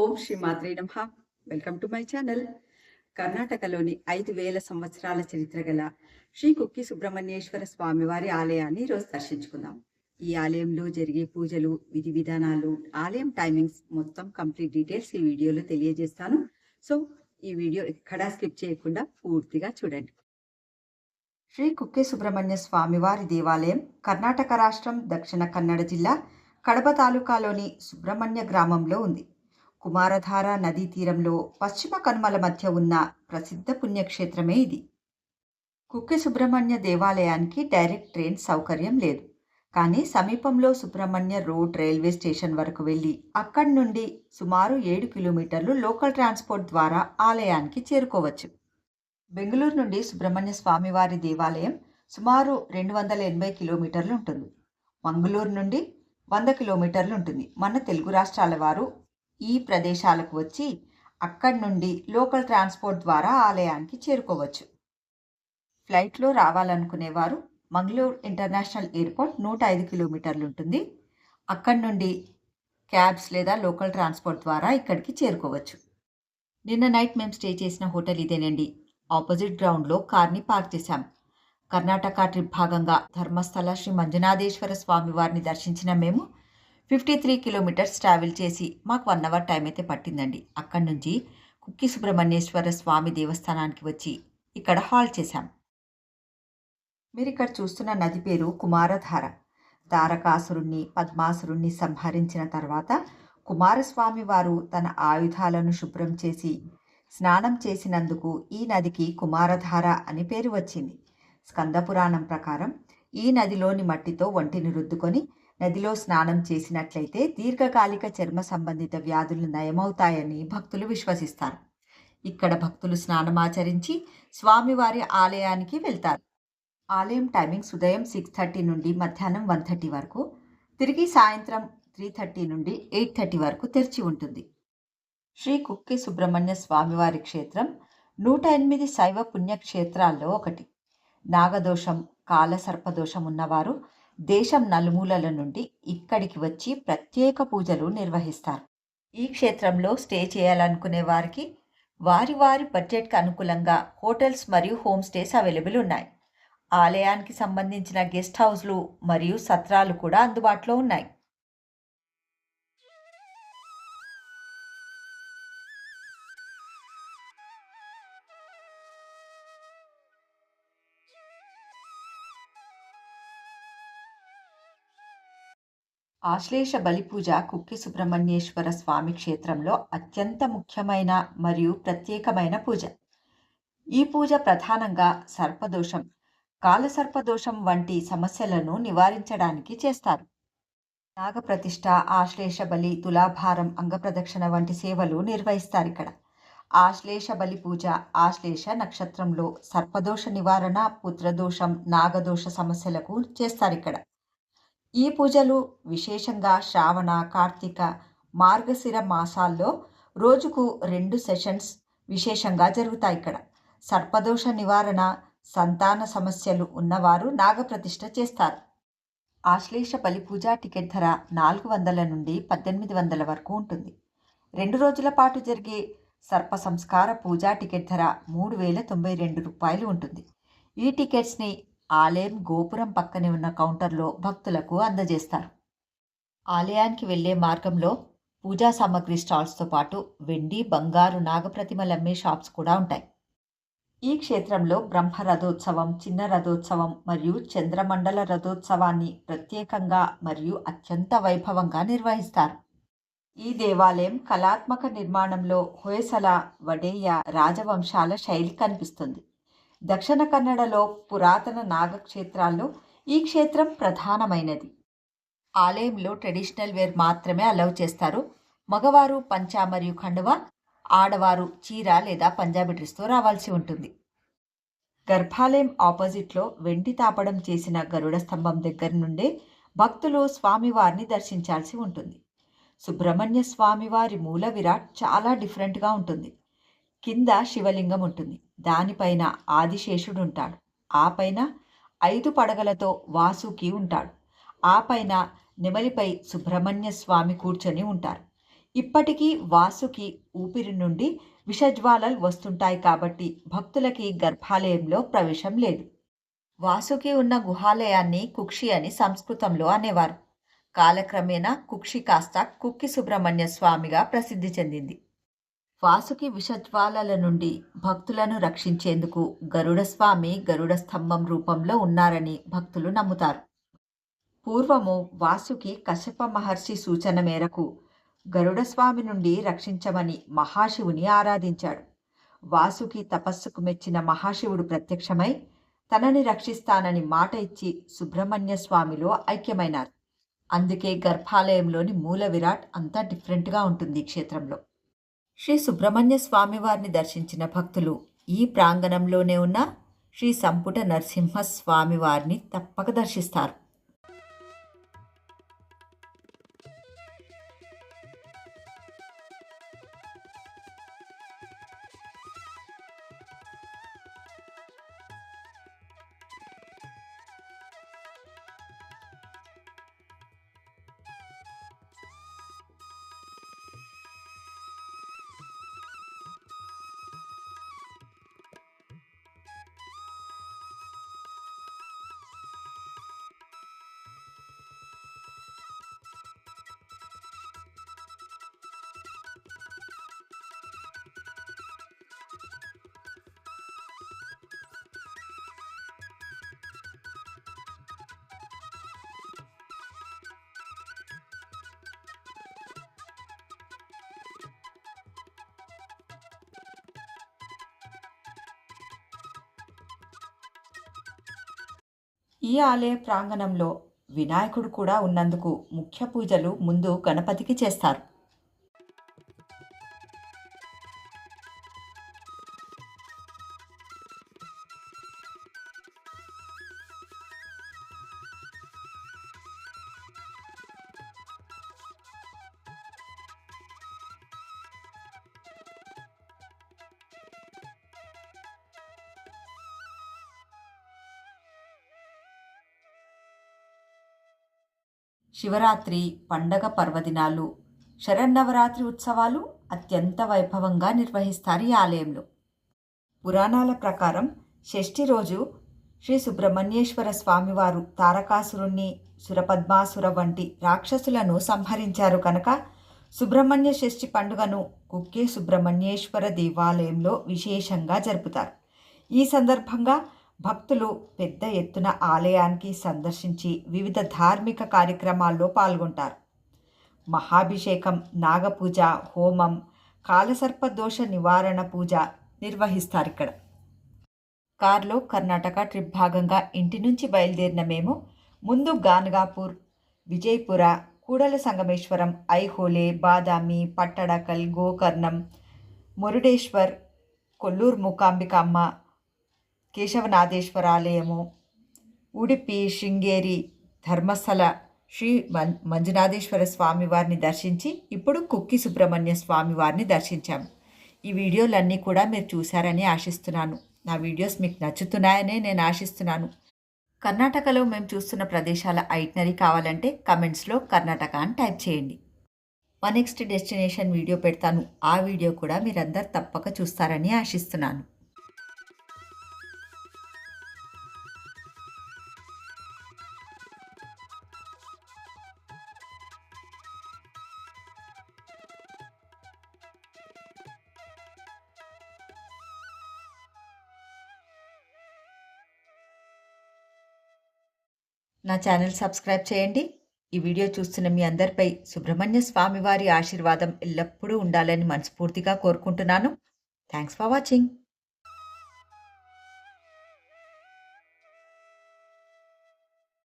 ఓం శ్రీ మాత్రే నమః. Welcome to my channel కర్ణాటకలోని ఐదు వేల సంవత్సరాల చరిత్ర గల శ్రీ కుక్కి సుబ్రహ్మణ్యేశ్వర స్వామివారి ఆలయాన్ని ఈరోజు దర్శించుకుందాం. ఈ ఆలయంలో జరిగే పూజలు విధి విధానాలు ఆలయం టైమింగ్స్ మొత్తం కంప్లీట్ డీటెయిల్స్ ఈ వీడియోలో తెలియజేస్తాను. సో ఈ వీడియో ఎక్కడా స్కిప్ చేయకుండా పూర్తిగా చూడండి. శ్రీ కుక్కే సుబ్రహ్మణ్య స్వామివారి దేవాలయం కర్ణాటక రాష్ట్రం దక్షిణ కన్నడ జిల్లా కడప తాలూకాలోని సుబ్రహ్మణ్య గ్రామంలో ఉంది. కుమారధార నదీ తీరంలో పశ్చిమ కనుమల మధ్య ఉన్న ప్రసిద్ధ పుణ్యక్షేత్రమే ఇది. కుక్కె సుబ్రహ్మణ్య దేవాలయానికి డైరెక్ట్ ట్రైన్ సౌకర్యం లేదు. కానీ సమీపంలో సుబ్రహ్మణ్య రోడ్ రైల్వే స్టేషన్ వరకు వెళ్ళి అక్కడి నుండి సుమారు ఏడు కిలోమీటర్లు లోకల్ ట్రాన్స్పోర్ట్ ద్వారా ఆలయానికి చేరుకోవచ్చు. బెంగళూరు నుండి సుబ్రహ్మణ్య స్వామివారి దేవాలయం సుమారు రెండు వందల ఎనభై కిలోమీటర్లు ఉంటుంది. మంగళూరు నుండి వంద కిలోమీటర్లు ఉంటుంది. మన తెలుగు రాష్ట్రాల వారు ఈ ప్రదేశాలకు వచ్చి అక్కడి నుండి లోకల్ ట్రాన్స్పోర్ట్ ద్వారా ఆలయానికి చేరుకోవచ్చు. ఫ్లైట్లో రావాలనుకునేవారు మంగళూరు ఇంటర్నేషనల్ ఎయిర్పోర్ట్ నూట ఐదు కిలోమీటర్లు ఉంటుంది. అక్కడి నుండి క్యాబ్స్ లేదా లోకల్ ట్రాన్స్పోర్ట్ ద్వారా ఇక్కడికి చేరుకోవచ్చు. నిన్న నైట్ మేము స్టే చేసిన హోటల్ ఇదేనండి. ఆపోజిట్ గ్రౌండ్లో కార్ని పార్క్ చేశాం. కర్ణాటక ట్రిప్ భాగంగా ధర్మస్థల శ్రీ మంజునాథేశ్వర స్వామి వారిని దర్శించిన మేము ఫిఫ్టీ త్రీ కిలోమీటర్స్ ట్రావెల్ చేసి మాకు వన్ అవర్ టైం అయితే పట్టిందండి. అక్కడి నుంచి కుక్కి సుబ్రహ్మణ్యేశ్వర స్వామి దేవస్థానానికి వచ్చి ఇక్కడ హాల్ చేశాం. మీరు ఇక్కడ చూస్తున్న నది పేరు కుమారధార. తారకాసురుణ్ణి పద్మాసురుణ్ణి సంహరించిన తర్వాత కుమారస్వామి వారు తన ఆయుధాలను శుభ్రం చేసి స్నానం చేసినందుకు ఈ నదికి కుమారధార అని పేరు వచ్చింది. స్కందపురాణం ప్రకారం ఈ నదిలోని మట్టితో ఒంటిని రుద్దుకొని నదిలో స్నానం చేసినట్లయితే దీర్ఘకాలిక చర్మ సంబంధిత వ్యాధులు నయమవుతాయని భక్తులు విశ్వసిస్తారు. ఇక్కడ భక్తులు స్నానమాచరించి స్వామివారి ఆలయానికి వెళ్తారు. ఆలయం టైమింగ్స్ ఉదయం సిక్స్ థర్టీ నుండి మధ్యాహ్నం వన్ థర్టీ వరకు తిరిగి సాయంత్రం త్రీ థర్టీ నుండి ఎయిట్ థర్టీ వరకు తెరిచి ఉంటుంది. శ్రీ కుక్కి సుబ్రహ్మణ్య స్వామివారి క్షేత్రం నూట ఎనిమిది శైవ పుణ్యక్షేత్రాల్లో ఒకటి. నాగదోషం కాలసర్పదోషం ఉన్నవారు దేశం నలుమూలల నుండి ఇక్కడికి వచ్చి ప్రత్యేక పూజలు నిర్వహిస్తారు. ఈ క్షేత్రంలో స్టే చేయాలనుకునే వారికి వారి వారి బడ్జెట్కి అనుకూలంగా హోటల్స్ మరియు హోమ్ స్టేస్ అవైలబుల్ ఉన్నాయి. ఆలయానికి సంబంధించిన గెస్ట్ హౌస్లు మరియు సత్రాలు కూడా అందుబాటులో ఉన్నాయి. ఆశ్లేష బలి పూజ కుక్కి సుబ్రహ్మణ్యేశ్వర స్వామి క్షేత్రంలో అత్యంత ముఖ్యమైన మరియు ప్రత్యేకమైన పూజ. ఈ పూజ ప్రధానంగా సర్పదోషం కాలసర్పదోషం వంటి సమస్యలను నివారించడానికి చేస్తారు. నాగప్రతిష్ఠ ఆశ్లేష బలి తులాభారం అంగప్రదక్షిణ వంటి సేవలు నిర్వహిస్తారు ఇక్కడ. ఆశ్లేష బలి పూజ ఆశ్లేష నక్షత్రంలో సర్పదోష నివారణ పుత్రదోషం నాగదోష సమస్యలకు చేస్తారు ఇక్కడ. ఈ పూజలు విశేషంగా శ్రావణ కార్తీక మార్గశిర మాసాల్లో రోజుకు రెండు సెషన్స్ విశేషంగా జరుగుతాయి ఇక్కడ. సర్పదోష నివారణ సంతాన సమస్యలు ఉన్నవారు నాగప్రతిష్ఠ చేస్తారు. ఆశ్లేష బలి పూజ టికెట్ ధర నాలుగు వందల నుండి పద్దెనిమిది వందల వరకు ఉంటుంది. రెండు రోజుల పాటు జరిగే సర్ప సంస్కార పూజా టికెట్ ధర మూడు వేల తొంభై రెండు రూపాయలు ఉంటుంది. ఈ టికెట్స్ని ఆలయం గోపురం పక్కనే ఉన్న కౌంటర్లో భక్తులకు అందజేస్తారు. ఆలయానికి వెళ్ళే మార్గంలో పూజా సామాగ్రి స్టాల్స్తో పాటు వెండి బంగారు నాగప్రతిమలమ్మే షాప్స్ కూడా ఉంటాయి. ఈ క్షేత్రంలో బ్రహ్మ రథోత్సవం చిన్న రథోత్సవం మరియు చంద్రమండల రథోత్సవాన్ని ప్రత్యేకంగా మరియు అత్యంత వైభవంగా నిర్వహిస్తారు. ఈ దేవాలయం కళాత్మక నిర్మాణంలో హోయసల వడేయ రాజవంశాల శైలి కనిపిస్తుంది. దక్షిణ కన్నడలో పురాతన నాగక్షేత్రాల్లో ఈ క్షేత్రం ప్రధానమైనది. ఆలయంలో ట్రెడిషనల్ వేర్ మాత్రమే అలౌ చేస్తారు. మగవారు పంచా మరియు ఖండువ ఆడవారు చీర లేదా పంజాబీ డ్రెస్తో రావాల్సి ఉంటుంది. గర్భాలయం ఆపోజిట్లో వెండి తాపడం చేసిన గరుడ స్తంభం దగ్గర నుండే భక్తులు స్వామివారిని దర్శించాల్సి ఉంటుంది. సుబ్రహ్మణ్య స్వామివారి మూల విరాట్ చాలా డిఫరెంట్గా ఉంటుంది. కింద శివలింగం ఉంటుంది. దానిపైన ఆదిశేషుడు ఉంటాడు ఆ పైన ఐదు పడగలతో వాసుకి ఉంటాడు. ఆ పైన నెమలిపై సుబ్రహ్మణ్య స్వామి కూర్చొని ఉంటారు. ఇప్పటికీ వాసుకి ఊపిరి నుండి విషజ్వాలలు వస్తుంటాయి కాబట్టి భక్తులకి గర్భాలయంలో ప్రవేశం లేదు. వాసుకి ఉన్న గుహాలయాన్ని కుక్షి అని సంస్కృతంలో అనేవారు. కాలక్రమేణా కుక్షి కాస్త కుక్కి సుబ్రహ్మణ్య స్వామిగా ప్రసిద్ధి చెందింది. వాసుకి విషజ్వాలల నుండి భక్తులను రక్షించేందుకు గరుడస్వామి గరుడ స్తంభం రూపంలో ఉన్నారని భక్తులు నమ్ముతారు. పూర్వము వాసుకి కశ్యప మహర్షి సూచన మేరకు గరుడస్వామి నుండి రక్షించమని మహాశివుని ఆరాధించాడు. వాసుకి తపస్సుకు మెచ్చిన మహాశివుడు ప్రత్యక్షమై తనని రక్షిస్తానని మాట ఇచ్చి సుబ్రహ్మణ్య స్వామిలో ఐక్యమైనారు. అందుకే గర్భాలయంలోని మూల విరాట్ అంతా డిఫరెంట్గా ఉంటుంది ఈ క్షేత్రంలో. శ్రీ సుబ్రహ్మణ్య స్వామి వారిని దర్శించిన భక్తులు ఈ ప్రాంగణంలోనే ఉన్న శ్రీ సంపుట నరసింహ స్వామి వారిని తప్పక దర్శిస్తారు. ఈ ఆలయ ప్రాంగణంలో వినాయకుడు కూడా ఉన్నందుకు ముఖ్య పూజలు ముందు గణపతికి చేస్తారు. శివరాత్రి పండగ పర్వదినాలు శరన్నవరాత్రి ఉత్సవాలు అత్యంత వైభవంగా నిర్వహిస్తారు ఈ ఆలయంలో. పురాణాల ప్రకారం షష్ఠి రోజు శ్రీ సుబ్రహ్మణ్యేశ్వర స్వామివారు తారకాసురుణ్ణి సురపద్మాసుర వంటి రాక్షసులను సంహరించారు కనుక సుబ్రహ్మణ్య షష్ఠి పండుగను కుక్కే సుబ్రహ్మణ్యేశ్వర దేవాలయంలో విశేషంగా జరుపుతారు. ఈ సందర్భంగా భక్తులు పెద్ద ఎత్తున ఆలయానికి సందర్శించి వివిధ ధార్మిక కార్యక్రమాల్లో పాల్గొంటారు. మహాభిషేకం నాగపూజ హోమం కాలసర్ప దోష నివారణ పూజ నిర్వహిస్తారు ఇక్కడ. కార్లో కర్ణాటక ట్రిప్ భాగంగా ఇంటి నుంచి బయలుదేరిన మేము ముందు గాన్గాపూర్ విజయపుర కూడల సంగమేశ్వరం ఐహోలే బాదామి పట్టడకల్ గోకర్ణం మురుడేశ్వర్ కొల్లూరు మూకాంబికమ్మ కేశవనాథేశ్వర ఆలయము ఉడిపి శృంగేరి ధర్మస్థల శ్రీ మం మంజునాథేశ్వర స్వామి వారిని దర్శించి ఇప్పుడు కుక్కి సుబ్రహ్మణ్య స్వామి వారిని దర్శించాము ఈ వీడియోలన్నీ కూడా మీరు చూశారని ఆశిస్తున్నాను. నా వీడియోస్ మీకు నచ్చుతున్నాయనే నేను ఆశిస్తున్నాను. కర్ణాటకలో మేము చూస్తున్న ప్రదేశాల ఐట్నరీ కావాలంటే కమెంట్స్లో కర్ణాటక అని టైప్ చేయండి. మా నెక్స్ట్ డెస్టినేషన్ వీడియో పెడతాను. ఆ వీడియో కూడా మీరందరు తప్పక చూస్తారని ఆశిస్తున్నాను. నా ఛానల్ సబ్స్క్రైబ్ చేయండి. ఈ వీడియో చూస్తున్న మీ అందరిపై సుబ్రహ్మణ్య స్వామి వారి ఆశీర్వాదం ఎల్లప్పుడూ ఉండాలని మనస్ఫూర్తిగా కోరుకుంటున్నాను. Thanks for watching